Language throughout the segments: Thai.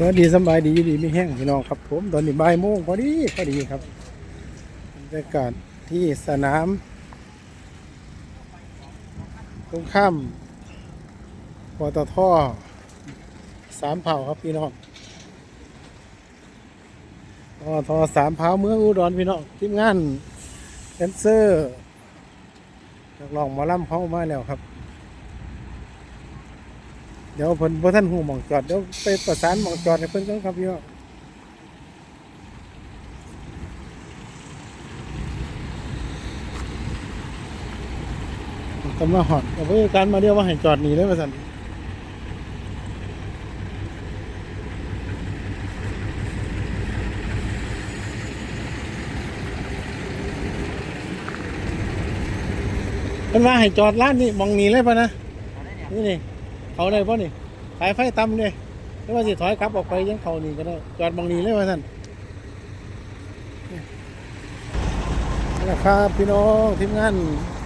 สวัสดีสบายดีอยู่ดีไม่แห้งพี่น้องครับ ผมตอนนี้บ่ายโมงพอดีพอดีครับบรรยากาศที่สนาม ตรงข้ามปตทสามเผ่าครับพี่น้องปตทสามเผ่าเมืองอุดรพี่น้องทีมงานแดนเซอร์นักร้องหมอลำเข้ามาแล้วครับ เดี๋ยวเพิ่นบ่ท่านหูหมองจอดเดี๋ยวไปประสานหมองจอดให้เพิ่นก่อนครับพี่น้องกำลังหอดเอาไว้การมาเดียวว่าให้จอดหนีเลยว่าซั่นเพิ่นว่าให้จอดร้านนี้มองหนีเลยปะนะนี่นี่ เขาได้ป่ะนี่สายไฟต่ำเลยไม่ว่าสิถอยกลับออกไปยังเขานี่ก็ได้จอดบางนี้เลยว่าท่านนี่แหละครับพี่น้องทีมงาน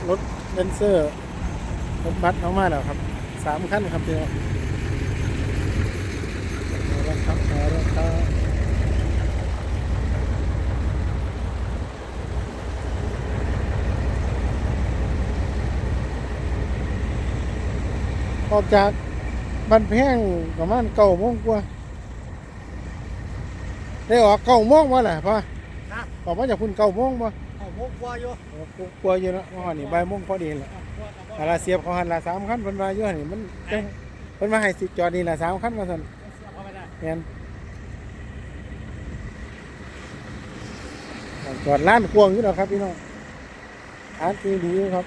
รถเบนเซอร์รถบัสออกมาแล้วครับสามขั้นครับพี่น้องครับครับ ออกจากบ้านแพงประมาณเก้าโมงกว่า ได้ออกเก้าโมงวะแหละพ่อครับ ออกมาจากคุณเก้าโมงป่ะเอาหกกว่าอยู่กลัวอยู่เนาะว่านี่บ่ายโมงพอดีแหละอาลาเสียบเขาหันละสามขั้นเพิ่นว่าอยู่หั่นนี่มันจังเพิ่นมาให้สิจอดนี่ละสามขั้นมาสั่นเข้าไปได้แม่นจอดร้านกวางอยู่แล้วครับพี่น้องร้านคือดีอยู่ครับ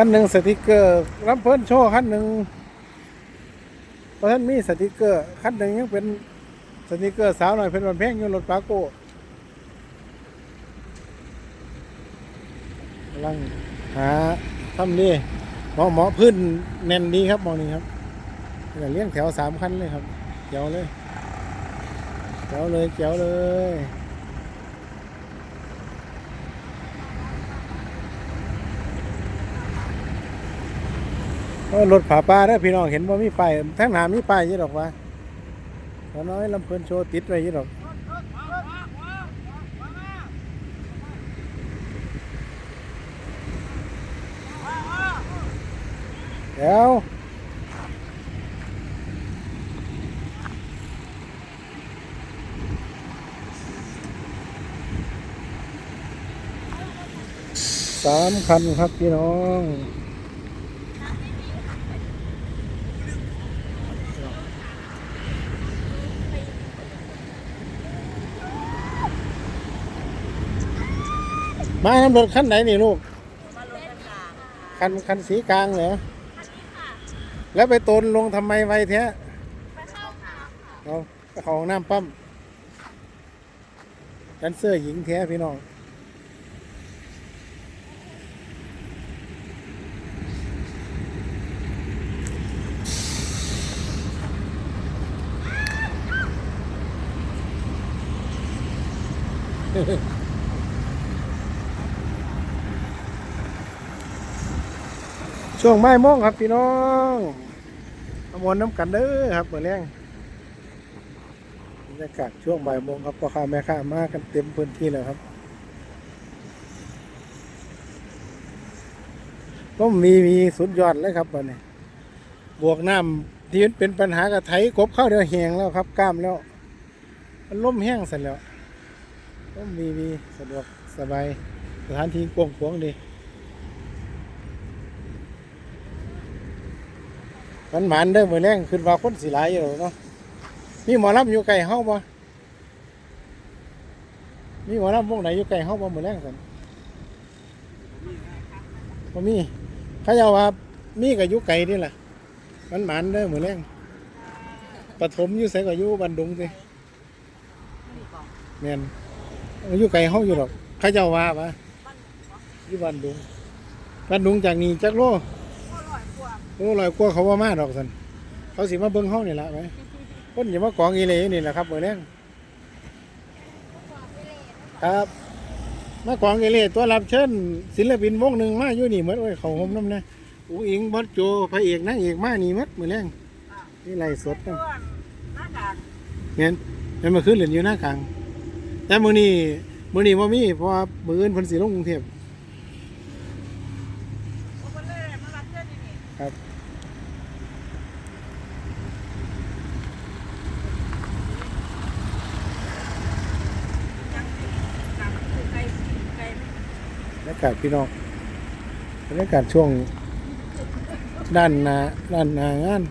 ขั้นหนึ่งสติกเกอร์รับเพิ่นโชว์ขั้นหนึ่งเพราะท่านมีสติกเกอร์ขั้นหนึ่งยังเป็นสติกเกอร์สาวหน่อยเป็นวันแพงอยู่รถปาโก้กำลังหาทำดีหมอหมอพื้นแน่นดีครับมองนี้ครับเลี้ยงแถวสามคันเลยครับเจ๋วเลยเจ๋วเลยเจ๋วเลย รถผาป้าได้อพี่น้องเห็นว่ามีป้ายทั้งหนามีป้ายยี่ดอกว่าขอน้อยลำเพลินโชว์ติดไว้ยี่ดอกเดี๋ยวสามคันครับพี่น้อง มาน้ำรถคันไหนนี่ลูกคันคันสีกลางเหรอแล้วไปตนลงทำไมไวแท้เอาไปเของน้ำปั๊มแดนเซอร์หญิงแท้พี่น้อง ช่วงบ่ายโมงครับพี่น้องมามวนน้ำกันเด้อครับเมื่อแรงบรรยากาศช่วงบ่ายโมงครับพ่อค้าแม่ค้ามากันเต็มพื้นที่แล้วครับก็มีมีสุดยอดเลยครับวันนี้ บวกน้ำที่เป็นปัญหากับไถกบเข้าเดียวแหงแล้วครับกล้ามแล้ว มันล่มแห้งเสร็จแล้วก็มีมีสะดวกสบายสถานที่กว้างขวางดี มันหมันเด้อมือแรงขึ้นว่าคนสิหลายอยู่เนาะมีหมอลำอยู่ไกลเฮาบ่มีหมอลำวงไหนอยู่ไกลเฮาบ่มือแรงสันบ่มีเขาเจ้าว่ามีก็อยู่ไกลนี่แหละมันหมันเด้อมือแรงปฐมอยู่ไสก็อยู่บันดุงสิแมนอยู่ไกลเฮาอยู่หรอกเขาเจ้าว่าว่าอยู่บันดุงบันดุงจากนี้จักโล โอ้ลอยกลัวเขาว่ามาดอกสันเขาสิมาเบิ้งห้องนี่แหละไหมคนอย่ามากองอีเลยนี่แหละครับเบอร์แรงครับมากองอีเลยตัวรับเชิญศิลปินวงหนึ่งมาอยู่นี่เหมือนโอ้ยเขาหมน้ำนะอุ้งอิงบอสโจพระเอกนางเอกมานี่มัดมือแรงนี่ไล่สดนะวหน้ากากเงี้ยม่นมาขึ้นเหรียญอยู่หน้ากลางแต่มือนี้มือนี้ว่ามีเพราะว่ามืออื่นพันสีลงกรุงเทพ โอเปเล่มารับเจ้านี่นี่ ครับ ยังสิกลับคือไกลไกล บรรยากาศพี่น้องบรรยากาศช่วงด้านหนาด้านหนางาน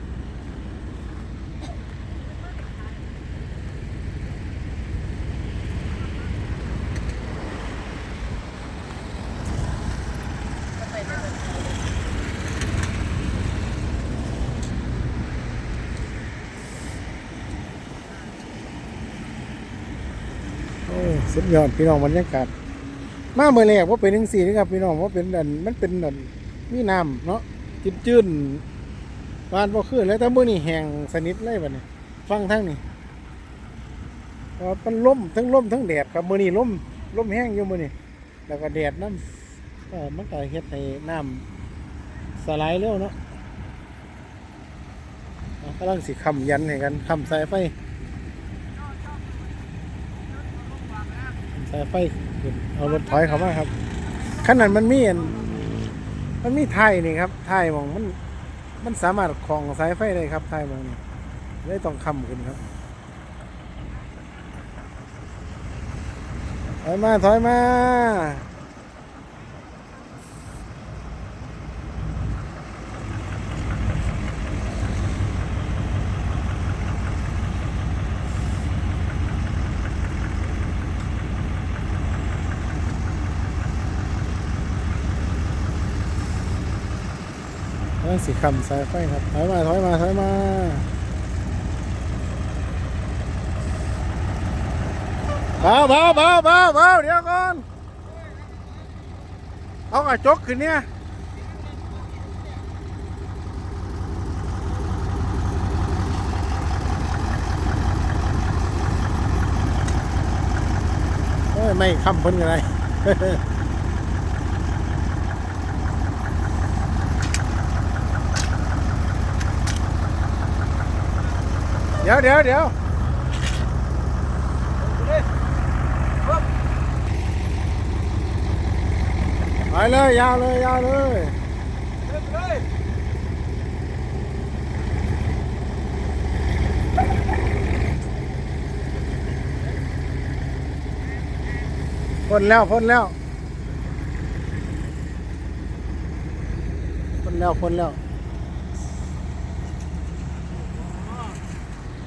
สุดยอดพี่น้องบรรยากาศ มาเมื่อแรกว่าเป็นจังสี่นี่ครับพี่น้องว่าเป็นดันมันเป็นดันมีน้ำเนาะจืดจืนบานบ่ขึ้นแล้วแต่เมื้อนี้แห้งสนิทเลยบัดนี้ฟังทั้งนี้เพราะมันล่มทั้งล่มทั้งแดดครับเมื้อนี้ล่มล่มแห้งอยู่เมื้อนี้แล้วก็แดดน้ำก็มันก็เฮ็ดให้น้ำสลายเร็วเนาะกำลังสิคำยันให้กันคำสายไฟ สายไฟขึ้นเอารถถอยเข้ามาครับขนาดมันมีอันมันมีไทยนี่ครับไทยมองมันมันสามารถคล้องสายไฟได้ครับไทยมองนี่ได้ต้องคำขึ้นครับถอยมาถอยมา สีคำสายไฟครับถอยมาถอยมาถอยมาเบาเบาเบาเบาเบาเดี๋ยวก่อนเอากระจกขึ้นเนี่ยโอ้ยไม่ค้ำพ้นกันเลย ดี๋ยวเดี๋ยวเดี๋ยวไปเลยยาวเลยยาวเลยพ้นแล้วพ้นแล้วพ้นแล้วพ้นแล้ว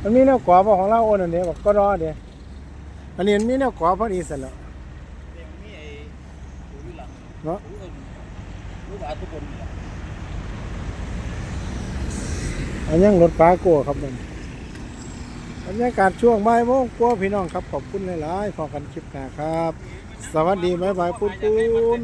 มันมีแนวกรอบของเราโอนอันเดียวบอกก็รอเดียวอันนี้มันมีแนวกรอบพอดีเสร็จแล้วเด็กมีไอ้หูอยู่หลังเนาะหูเอิญหูบาทุกคนนี่แหละอันยังรถปลาโก้ครับมันบรรยากาศช่วงบ่ายโมงกว่าพี่น้องครับขอบคุณหลายๆพอกันคลิปหน้าครับ สวัสดีบ๊ายบายปุ้นปุ้น